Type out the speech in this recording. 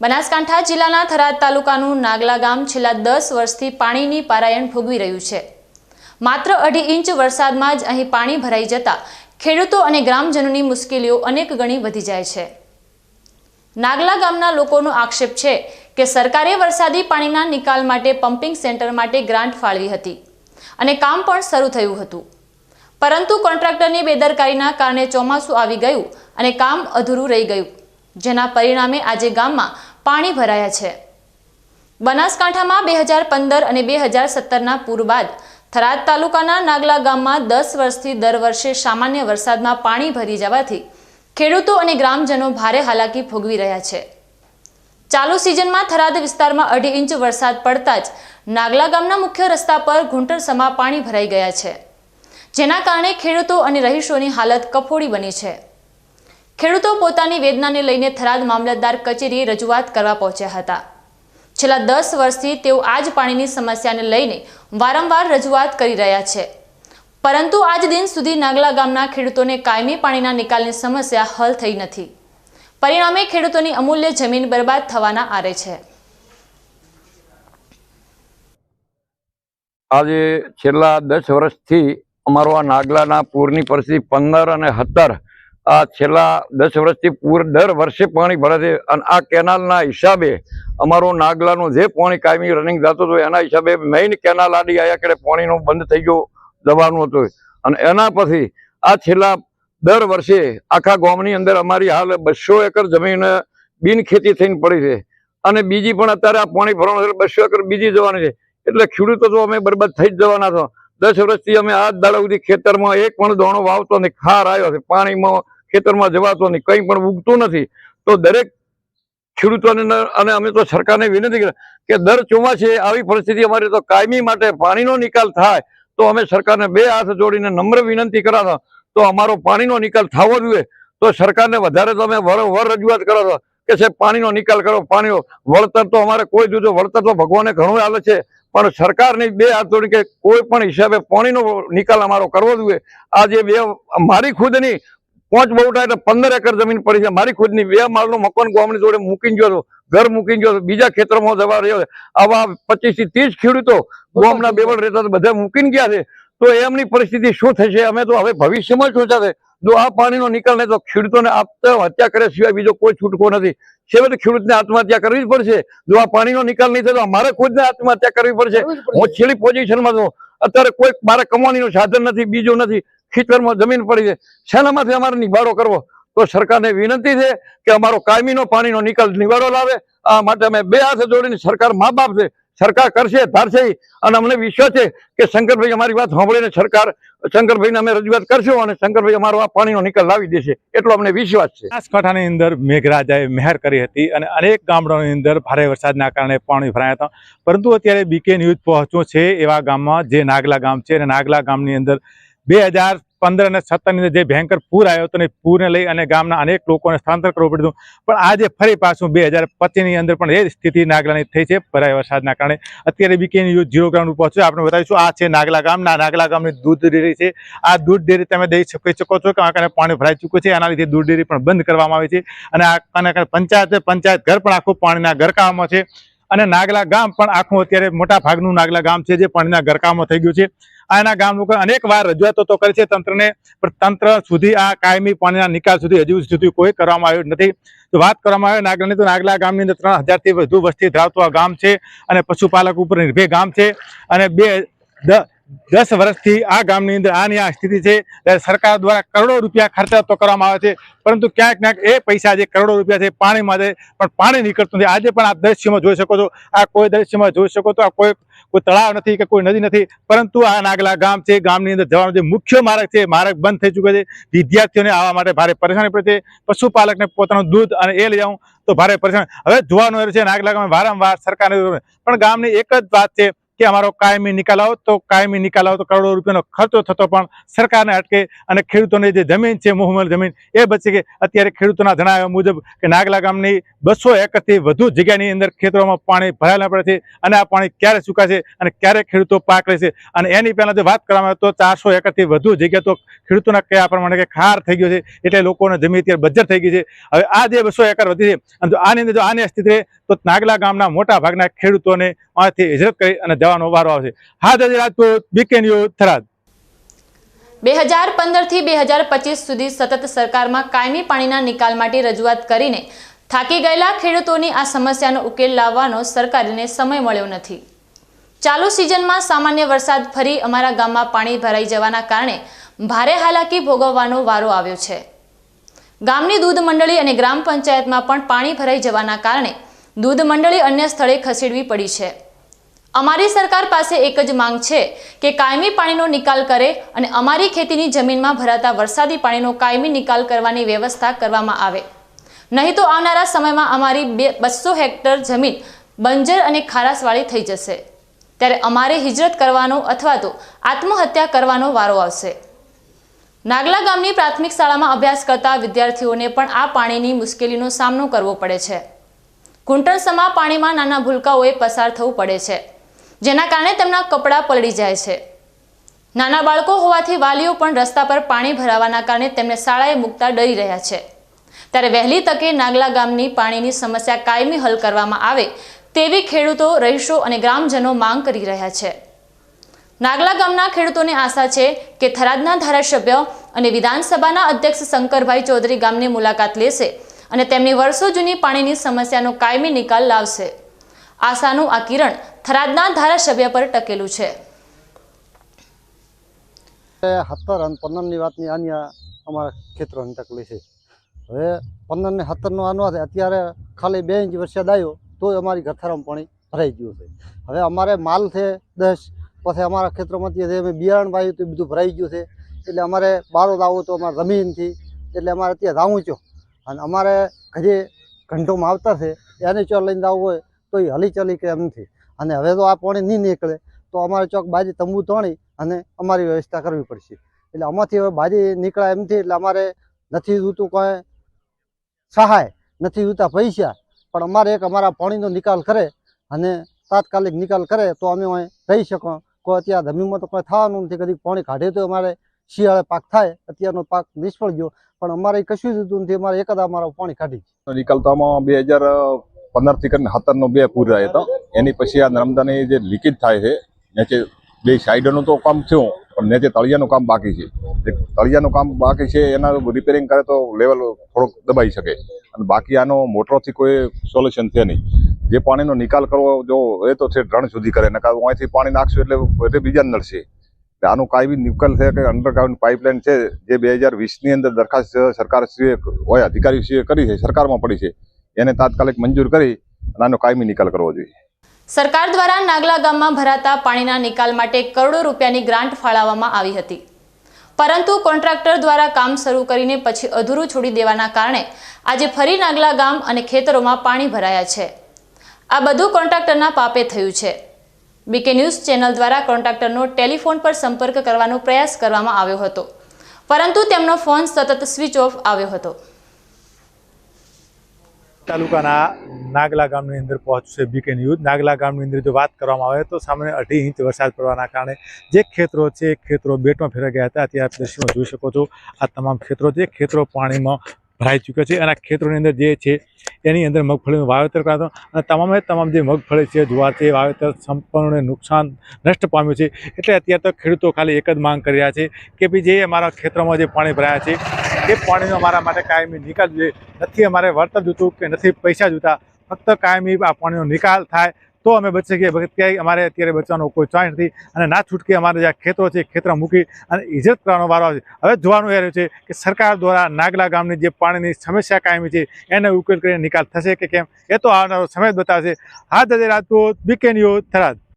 બનાસકાંઠા જિલ્લાના થરાદ તાલુકાનું નાગલા ગામ છેલ્લા દસ વર્ષથી પાણીની પારાયણ ભોગવી રહ્યું છે. માત્ર અઢી ઇંચ વરસાદમાં જ અહીં પાણી ભરાઈ જતા ખેડૂતો અને ગ્રામજનોની મુશ્કેલીઓ અનેક ગણી વધી જાય છે. નાગલા ગામના લોકોનો આક્ષેપ છે કે સરકારે વરસાદી પાણીના નિકાલ માટે પમ્પિંગ સેન્ટર માટે ગ્રાન્ટ ફાળવી હતી અને કામ પણ શરૂ થયું હતું. પરંતુ કોન્ટ્રાક્ટરની બેદરકારીના કારણે ચોમાસું આવી ગયું અને કામ અધૂરું રહી ગયું. જેના પરિણામે આજે ગામમાં પાણી ભરાયા છે. બનાસકાંઠામાં બે હજાર પંદર અને બે હજાર સત્તરના પૂર બાદ થરાદ તાલુકાના નાગલા ગામમાં દસ વર્ષથી દર વર્ષે સામાન્ય વરસાદમાં પાણી ભરી જવાથી ખેડૂતો અને ગ્રામજનો ભારે હાલાકી ભોગવી રહ્યા છે. ચાલુ સિઝનમાં થરાદ વિસ્તારમાં અઢી ઇંચ વરસાદ પડતા જ નાગલા ગામના મુખ્ય રસ્તા પર ઘૂંટણસમા પાણી ભરાઈ ગયા છે. જેના કારણે ખેડૂતો અને રહીશોની હાલત કફોડી બની છે. ખેડૂતો પોતાની વેદનાને લઈને થરાદ મામલતદાર કચેરીએ રજૂઆત કરવા પહોંચ્યા હતા. છેલ્લા દસ વર્ષથી તેઓ આ જ પાણીની સમસ્યાને લઈને વારંવાર રજૂઆત કરી રહ્યા છે. પરંતુ આજ દિન સુધી નાગલા ગામના ખેડૂતોને કાયમી પાણીના નિકાલની સમસ્યા હલ થઈ નથી. પરિણામે ખેડૂતોની અમૂલ્ય જમીન બરબાદ થવાના આરે છે. આજે છેલ્લા દસ વર્ષથી અમારો આ નાગલાના પૂરની પરિસ્થિતિ પંદર અને સત્તર છેલ્લા દસ વર્ષથી પૂર દર વર્ષે પાણી ભરે છે. અને આ કેનાલના હિસાબે અમારો નાગલાનું જે પાણી કાયમી રનિંગ જતો હતો, એના હિસાબે મેઇન કેનાલ આડી આયા કરે પાણીનું બંધ થઈ ગયું દવાનું હતું. અને એના પછી આ છેલ્લા દર વર્ષે આખા ગામની અંદર અમારી હાલ બસો એકર જમીન બિન ખેતી થઈને પડી છે. અને બીજી પણ અત્યારે આ પાણી ભરવાનું એટલે બસો એકર બીજી જવાની છે. એટલે ખેડૂતો તો અમે બરબાદ થઈ જ જવાના છો. દસ વર્ષથી અમે આ દાડા સુધી ખેતરમાં એક પણ દોણો વાવતો નહીં. ખાર આવ્યો છે. પાણીમાં ખેતરમાં જવાતો નહીં, કંઈ પણ ઉગતું નથી. તો દરેક ખેડૂતોને અને અમે તો સરકારને વિનંતી કરી કે દર ચોમાસે આવી પરિસ્થિતિ અમારી તો કાયમી માટે પાણીનો નિકાલ થાય, તો અમે સરકારને બે હાથ જોડીને નમ્ર વિનંતી કરાતો તો અમારો પાણીનો નિકાલ થવો જોઈએ. તો સરકારને વધારે તો અમે વર રજૂઆત કરો કે સાહેબ પાણીનો નિકાલ કરો પાણીનો વળતર તો અમારે કોઈ દીધું, વળતર તો ભગવાને ઘણું આલે છે. પણ સરકારની બે હાથ જોડી કે કોઈ પણ હિસાબે પાણીનો નિકાલ અમારો કરવો જોઈએ. આજે બે, મારી ખુદની પાંચ બહુટા એટલે પંદર એકર જમીન પડી છે. મારી ખુદની બે માળનું મકાન ગામની જોડે મૂકીને ગયો ઘર મૂકીને ગયો બીજા ખેતરમાં જવા રહ્યો આવા પચીસથી ત્રીસ ખેડૂતો ગામના બેવડ રહેતા બધા મૂકીને ગયા છે. તો એમની પરિસ્થિતિ શું થશે? અમે તો હવે ભવિષ્યમાં શું થશે જો આ પાણીનો નિકાલ નહીં તો ખેડૂતોને આત્મહત્યા કર્યા સિવાય બીજો કોઈ છૂટકો નથી. છેવટે ખેડૂતને આત્મહત્યા કરવી જ પડશે. જો આ પાણીનો નિકાલ નહીં થાય તો અમારે ખુદને આત્મહત્યા કરવી પડશે. હું છેલ્લી પોઝિશનમાં છું. અત્યારે કોઈ મારે કમાણીનું સાધન નથી બીજું નથી. ખેતરમાં જમીન પડી છે. શેનામાંથી અમારે નિવાડો કરવો? તો સરકારને વિનંતી છે કે અમારો કાયમીનો પાણીનો નિકાલ નિવાડો લાવે. આ માટે અમે બે હાથે જોડીને સરકાર મા બાપ છે સરકાર કરશે, ધારશે અને અમને વિશ્વાસ છે કે શંકરભાઈ અમારી વાત સાંભળીને સરકાર, શંકરભાઈને અમે રજૂઆત કરશું અને શંકરભાઈ અમારો આ પાણીનો નિકાલ લાવી દેશે. એટલો અમને વિશ્વાસ છે. બનાસકાંઠાની અંદર મેઘરાજાએ મહેર કરી હતી અને અનેક ગામડાઓની અંદર ભારે વરસાદના કારણે પાણી ભરાયા હતા. પરંતુ અત્યારે બીકે ન્યૂઝ પહોંચ્યો છે એવા ગામમાં જે નાગલા ગામ છે અને નાગલા ગામની અંદર બે હજાર પંદર અને સત્તરની અંદર જે ભયંકર પૂર આવ્યો હતો ને પૂરને લઈ અને ગામના અનેક લોકોને સ્થળાંતર કરવું પડ્યું. પણ આજે ફરી પાછું બે હજાર પચીસની અંદર પણ એ સ્થિતિ નાગલાની થઈ છે ભરાય વરસાદના કારણે. અત્યારે બીકે કેની ઝીરો ગ્રાઉન્ડ ઉપર છે. આપણે બતાવીશું, આ છે નાગલા ગામના નાગલા ગામની દૂધ ડેરી છે. આ દૂધ ડેરી તમે દઈ શકો શકો છો કે આ પાણી ભરાઈ ચૂક્યું છે. આના લીધે દૂધ ડેરી પણ બંધ કરવામાં આવી છે. અને આ પંચાયત પંચાયત ઘર પણ આખું પાણીના ગરકાવમાં છે. અને નાગલા ગામ પણ આખું અત્યારે મોટા ભાગનું નાગલા ગામ છે જે પાણીના ગરકામાં થઈ ગયું છે. આના ગામ લોકો અનેક વાર રજૂઆતો તો કરી છે. તંત્રને પણ તંત્ર સુધી આ કાયમી પાણીના નિકાલ સુધી હજુ સુધી કોઈ કરવામાં આવ્યું નથી. તો વાત કરવામાં આવે નાગલાની, તો નાગલા ગામની અંદર ત્રણ હજારથી વધુ વસ્તી ધરાવતું આ ગામ છે અને પશુપાલક ઉપર નિર્ભય ગામ છે અને બે દસ વર્ષથી આ ગામની અંદર આની આ સ્થિતિ છે. ત્યારે સરકાર દ્વારા કરોડો રૂપિયા ખર્ચા તો કરવામાં આવે છે. પરંતુ ક્યાંક ક્યાંક એ પૈસા જે કરોડો રૂપિયા છે પાણીમાં જાય પણ પાણી નીકળતું નથી. આજે પણ આ દ્રશ્યમાં જોઈ શકો છો. આ કોઈ દ્રશ્યમાં જોઈ શકો તો આ કોઈ કોઈ તળાવ નથી કે કોઈ નદી નથી. પરંતુ આ નાગલા ગામ છે. ગામની અંદર જવાનો જે મુખ્ય માર્ગ છે માર્ગ બંધ થઈ ચૂક્યો છે. વિદ્યાર્થીઓને આવવા માટે ભારે પરેશાની પડે છે. પશુપાલકને પોતાનું દૂધ અને એ લઈ જવું તો ભારે પરેશાન. હવે જોવાનું છે નાગલા ગામે વારંવાર સરકારને પણ ગામની એક જ વાત છે. કે અમારો કાયમી નિકાલ આવો. કાયમી નિકાલ આવો તો કરોડો રૂપિયાનો ખર્ચો થતો પણ સરકારને અટકે અને ખેડૂતોની જે જમીન છે મોહમલ જમીન, એ બચી ગઈ. અત્યારે ખેડૂતોના જણાવ્યા મુજબ કે નાગલા ગામની બસો એકરથી વધુ જગ્યાની અંદર ખેતરોમાં પાણી ભરાયેલા પડે છે અને આ પાણી ક્યારે સુકાશે અને ક્યારે ખેડૂતો પાક લેશે? અને એની પહેલા જો વાત કરવામાં આવે તો ચારસો એકરથી વધુ જગ્યા તો ખેડૂતોના કયા પ્રમાણે કે ખાર થઈ ગયો છે, એટલે લોકોને જમીન અત્યારે બજ્જર થઈ ગઈ છે. હવે આ જે બસો એકર વધી છે, અને જો આની અંદર જો આની સ્થિતિ તો નાગલા ગામના મોટા ભાગના ખેડૂતોને અહીંથી હિજરત કરી અને જવાનો વારો આવશે. હા, દાદી રાજપૂત બીકે ન્યૂઝ થરાદ. બે હજાર પંદરથી બે હજાર પચીસ સુધી સતત સરકારમાં કાયમી પાણીના નિકાલ માટે રજૂઆત કરીને થાકી ગયેલા ખેડૂતોની આ સમસ્યાનો ઉકેલ લાવવાનો સરકારને સમય મળ્યો નથી. ચાલુ સિઝનમાં સામાન્ય વરસાદ ફરી અમારા ગામમાં પાણી ભરાઈ જવાના કારણે ભારે હાલાકી ભોગવવાનો વારો આવ્યો છે. ગામની દૂધ મંડળી અને ગ્રામ પંચાયતમાં પણ પાણી ભરાઈ જવાના કારણે દૂધ મંડળી અન્ય સ્થળે ખસેડવી પડી છે. અમારી સરકાર પાસે એક જ માંગ છે કે કાયમી પાણીનો નિકાલ કરે અને અમારી ખેતીની જમીનમાં ભરાતા વરસાદી પાણીનો કાયમી નિકાલ કરવાની વ્યવસ્થા કરવામાં આવે. નહીં તો આવનારા સમયમાં અમારી બે બસો હેક્ટર જમીન બંજર અને ખારાશવાળી થઈ જશે. ત્યારે અમારે હિજરત કરવાનો અથવા તો આત્મહત્યા કરવાનો વારો આવશે. નાગલા ગામની પ્રાથમિક શાળામાં અભ્યાસ કરતા વિદ્યાર્થીઓને પણ આ પાણીની મુશ્કેલીનો સામનો કરવો પડે છે. ઘૂંટણસમાં પાણીમાં નાના ભૂલકાઓએ પસાર થવું પડે છે. જેના કારણે તેમના કપડાં પલળી જાય છે. નાના બાળકો હોવાથી વાલીઓ પણ રસ્તા પર પાણી ભરાવાના કારણે તેમને શાળાએ મૂકતા ડરી રહ્યા છે. ત્યારે વહેલી તકે નાગલા ગામની પાણીની સમસ્યા કાયમી હલ કરવામાં આવે તેવી ખેડૂતો, રહીશો અને ગ્રામજનો માંગ કરી રહ્યા છે. નાગલા ગામના ખેડૂતોને આશા છે કે થરાદના ધારાસભ્ય અને વિધાનસભાના અધ્યક્ષ શંકરભાઈ ચૌધરી ગામની મુલાકાત લેશે અને તેમની વર્ષો જૂની પાણીની સમસ્યાનો કાયમી નિકાલ લાવશે. આશાનું આ કિરણ થરાદના ધારાસભ્ય પર ટકેલું છે. સત્તર અને પંદરની વાતની આની અમારા ખેતરોની તકલીફ છે. હવે પંદર ને સત્તરનો આનો અત્યારે ખાલી બે ઇંચ વરસાદ આવ્યો, તોય અમારી ગથારામાં પાણી ભરાઈ ગયું છે. હવે અમારે માલ છે દસ, પછી અમારા ખેતરોમાંથી અમે બિયારણ વાવ્યું તો બધું ભરાઈ ગયું છે. એટલે અમારે બારોદ આવો તો અમારે જમીનથી, એટલે અમારે અત્યારે રાવું છો અને અમારે ઘરે ઘંટોમાં આવતા છે, એને ચો લઈને આવવું હોય તો એ હલી ચલી કે એમ નથી. અને હવે તો આ પાણી નહીં નીકળે, તો અમારે ચોક બાજી તંબુ તોણી અને અમારી વ્યવસ્થા કરવી પડશે. એટલે આમાંથી હવે બાજી નીકળાય એમથી એટલે અમારે નથી જોતું કોઈ સહાય, નથી જોતા પૈસા. પણ અમારે એક અમારા પાણીનો નિકાલ કરે અને તાત્કાલિક નિકાલ કરે તો અમે રહી શકો. કોઈ અત્યારે જમીનમાં તો કોઈ થવાનું નથી. કદી પાણી કાઢે તો અમારે શિયાળે પાક થાય, અત્યારનો પાક નિષ્ફળ ગયો. પણ અમારે કશું જ હતું નથી. અમારે એક જ અમારું પાણી કાઢી. નિકલતામાં બે હજાર પંદરથી કરીને સત્તર નો બે પૂર રહ્યા હતા એની પછી આ નર્મદાની જે લીકેજ થાય છે, નીચે બે સાઈડનું તો કામ થયું, પણ નીચે તળિયાનું કામ બાકી છે. તળિયાનું કામ બાકી છે, એના રિપેરિંગ કરે તો લેવલ થોડોક દબાઈ શકે. અને બાકી આનો મોટરોથી કોઈ સોલ્યુશન છે નહીં. જે પાણીનો નિકાલ કરવો જો એ તો છે, ડ્રણ સુધી કરે. નકા અહીંથી પાણી નાખશું એટલે એટલે બીજા એટલે આનું કાંઈ બી નિકાલ છે કે અંડરગ્રાઉન્ડ પાઇપલાઇન છે, જે બે હજાર વીસની અંદર દરખાસ્ત સરકારશ્રીએ હોય, અધિકારીશ્રીએ કરી છે, સરકારમાં પડી છે. એને તાત્કાલિક મંજૂર કરી અને આનો કાયમી નિકાલ કરવો જોઈએ. સરકાર દ્વારા નાગલા ગામમાં ભરાતા પાણીના નિકાલ માટે કરોડો રૂપિયાની ગ્રાન્ટ ફાળવવામાં આવી હતી. પરંતુ કોન્ટ્રાક્ટર દ્વારા કામ શરૂ કરીને પછી અધૂરું છોડી દેવાના કારણે આજે ફરી નાગલા ગામ અને ખેતરોમાં પાણી ભરાયા છે. આ બધું કોન્ટ્રાક્ટરના પાપે થયું છે. બીકે ન્યૂઝ ચેનલ દ્વારા કોન્ટ્રાક્ટરનો ટેલિફોન પર સંપર્ક કરવાનો પ્રયાસ કરવામાં આવ્યો હતો. પરંતુ તેમનો ફોન સતત સ્વિચ ઓફ આવ્યો હતો. તાલુકાના નાગલા ગામની અંદર પહોંચશે બીકે ન્યૂઝ નાગલા ગામની અંદર જો વાત કરવામાં આવે તો સામાન્ય અઢી ઇંચ વરસાદ પડવાના કારણે જે ખેતરો છે ખેતરો બેટમાં ફેરા ગયા હતા. આપ દ્રશ્યમાં જોઈ શકો છો, આ તમામ ખેતરો છે ખેતરો પાણીમાં ભરાઈ ચૂક્યા છે અને આ ખેતરોની અંદર જે છે, એની અંદર મગફળીનું વાવેતર કરાતો. અને તમામે તમામ જે મગફળી છે, જુવાર છે વાવેતર સંપૂર્ણ નુકસાન નષ્ટ પામ્યું છે. એટલે અત્યારે તો ખેડૂતો ખાલી એક જ માંગ કરી રહ્યા છે કે ભાઈ જે અમારા ખેતરોમાં જે પાણી ભરાયા છે એ પાણીનો અમારા માટે કાયમી નિકાલ જોઈએ. નથી અમારે વળતર જોતું કે નથી પૈસા જોતા. ફક્ત કાયમી આ પાણીનો નિકાલ થાય તો અમે બચી શકીએ ક્યાંય અમારે અત્યારે બચવાનો કોઈ ચોઈસ નથી. અને ના છૂટકે અમારે જે ખેતરો છે ખેતરો મૂકી અને ઇજ્જત કરવાનો વારો આવે હવે જોવાનું એ રહ્યું છે કે સરકાર દ્વારા નાગલા ગામની જે પાણીની સમસ્યા કાયમી છે, એને ઉકેલ કરીને નિકાલ થશે કે કેમ? એ તો આવનારો સમય જ બતાવશે. હાથ દજે રાજપૂત બીકે ન્યૂઝ થરાદ.